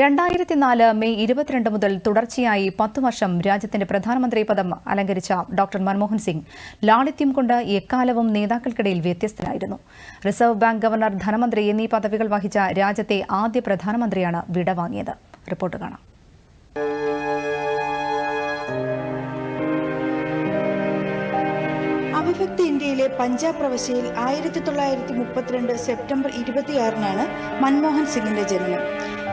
രണ്ടായിരത്തി നാല് മെയ് ഇരുപത്തിരണ്ട് മുതൽ തുടർച്ചയായി പത്തു വർഷം രാജ്യത്തിന്റെ പ്രധാനമന്ത്രി പദം അലങ്കരിച്ച ഡോക്ടർ മൻമോഹൻ സിംഗ് ലാളിത്യം കൊണ്ട് എക്കാലവും നേതാക്കൾക്കിടയിൽ വ്യത്യസ്തനായിരുന്നു. റിസർവ് ബാങ്ക് ഗവർണർ ധനമന്ത്രി എന്നീ പദവികൾ വഹിച്ച രാജ്യത്തെ ആദ്യ പ്രധാനമന്ത്രിയാണ് വിടവാങ്ങിയത് റിപ്പോർട്ട് കാണാം. അവിഭക്ത ഇന്ത്യയിലെ പഞ്ചാബ് പ്രവശ്യയിൽ ആയിരത്തി തൊള്ളായിരത്തി മുപ്പത്തിരണ്ട് സെപ്റ്റംബർ ഇരുപത്തിയാറിനാണ് മൻമോഹൻ സിംഗിന്റെ ജനനം.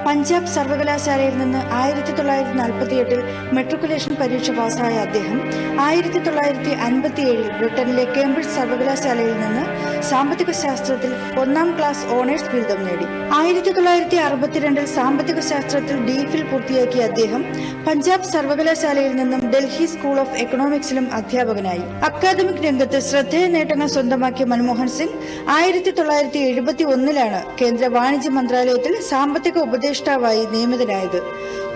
പഞ്ചാബ് സർവകലാശാലയിൽ നിന്ന് ആയിരത്തി തൊള്ളായിരത്തി നാൽപ്പത്തി എട്ടിൽ മെട്രിക്കുലേഷൻ പരീക്ഷ പാസ്സായ അദ്ദേഹം ആയിരത്തി തൊള്ളായിരത്തി അൻപത്തി ഏഴിൽ ബ്രിട്ടനിലെ കേംബ്രിഡ്ജ് സർവകലാശാലയിൽ നിന്ന് സാമ്പത്തിക ശാസ്ത്രത്തിൽ ഒന്നാം ക്ലാസ് ഓണേഴ്സ് ബിരുദം നേടി. ആയിരത്തി തൊള്ളായിരത്തി അറുപത്തിരണ്ടിൽ സാമ്പത്തിക ശാസ്ത്രത്തിൽ ഡിഫിൽ പൂർത്തിയാക്കിയ അദ്ദേഹം പഞ്ചാബ് സർവകലാശാലയിൽ നിന്നും ഡൽഹി സ്കൂൾ ഓഫ് എക്കണോമിക്സിലും അധ്യാപകനായി. അക്കാദമിക് രംഗത്ത് ശ്രദ്ധേയ നേട്ടങ്ങൾ സ്വന്തമാക്കിയ മൻമോഹൻ സിംഗ് ആയിരത്തി തൊള്ളായിരത്തി എഴുപത്തി ഒന്നിലാണ് കേന്ദ്ര വാണിജ്യ മന്ത്രാലയത്തിൽ സാമ്പത്തിക ഉപദേഷ്ടാവായി നിയമിതനായത്.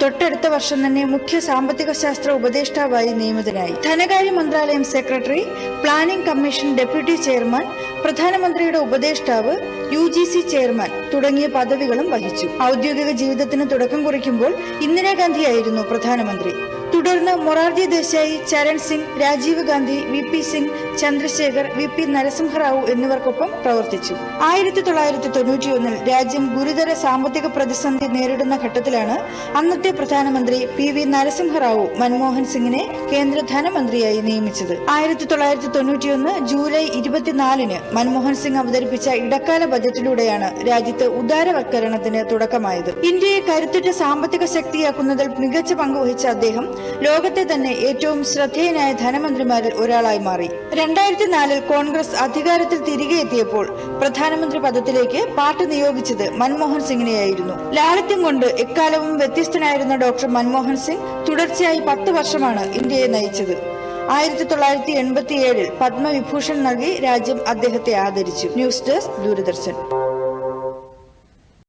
തൊട്ടടുത്ത വർഷം തന്നെ മുഖ്യ സാമ്പത്തിക ശാസ്ത്ര ഉപദേഷ്ടാവായി നിയമിതനായി. ധനകാര്യ മന്ത്രാലയം secretary planning commission deputy chairman പ്രധാനമന്ത്രിയുടെ ഉപദേഷ്ടാവ് യു ജി സി ചെയർമാൻ തുടങ്ങിയ പദവികളും വഹിച്ചു. ഔദ്യോഗിക ജീവിതത്തിന് തുടക്കം കുറിക്കുമ്പോൾ ഇന്ദിരാഗാന്ധിയായിരുന്നു പ്രധാനമന്ത്രി. തുടർന്ന് Morarji Desai Charan Singh Rajiv Gandhi V P Singh Chandrashekhar V P Narasimha Rao എന്നിവർക്കൊപ്പം പ്രവർത്തിച്ചു. ആയിരത്തി തൊള്ളായിരത്തി തൊണ്ണൂറ്റിയൊന്നിൽ രാജ്യം ഗുരുതര സാമ്പത്തിക പ്രതിസന്ധി നേരിടുന്ന ഘട്ടത്തിലാണ് അന്നത്തെ പ്രധാനമന്ത്രി പി വി നരസിംഹറാവു മൻമോഹൻ സിംഗിനെ കേന്ദ്ര ധനമന്ത്രിയായി നിയമിച്ചത്. ആയിരത്തി തൊള്ളായിരത്തി തൊണ്ണൂറ്റിയൊന്ന് ജൂലൈ ഇരുപത്തിനാലിന് മൻമോഹൻ സിംഗ് അവതരിപ്പിച്ച ഇടക്കാല ബജറ്റിലൂടെയാണ് രാജ്യത്ത് ഉദാരവൽക്കരണത്തിന് തുടക്കമായത്. ഇന്ത്യയെ കരുത്തുറ്റ സാമ്പത്തിക ശക്തിയാക്കുന്നതിൽ മികച്ച പങ്കുവഹിച്ച അദ്ദേഹം ലോകത്തെ തന്നെ ഏറ്റവും ശ്രദ്ധേയനായ ധനമന്ത്രിമാരിൽ ഒരാളായി മാറി. രണ്ടായിരത്തി നാലിൽ കോൺഗ്രസ് അധികാരത്തിൽ തിരികെ എത്തിയപ്പോൾ പ്രധാനമന്ത്രി പദത്തിലേക്ക് പാർട്ടി നിയോഗിച്ചത് മൻമോഹൻ സിംഗിനെയായിരുന്നു. ലാളിത്യം കൊണ്ട് എക്കാലവും വ്യത്യസ്തനായിരുന്ന ഡോക്ടർ മൻമോഹൻ സിംഗ് തുടർച്ചയായി പത്ത് വർഷമാണ് ഇന്ത്യയെ നയിച്ചത്. ആയിരത്തി തൊള്ളായിരത്തി എൺപത്തിയേഴിൽ പത്മവിഭൂഷൺ നൽകി രാജ്യം അദ്ദേഹത്തെ ആദരിച്ചു. News desk Doordarshan.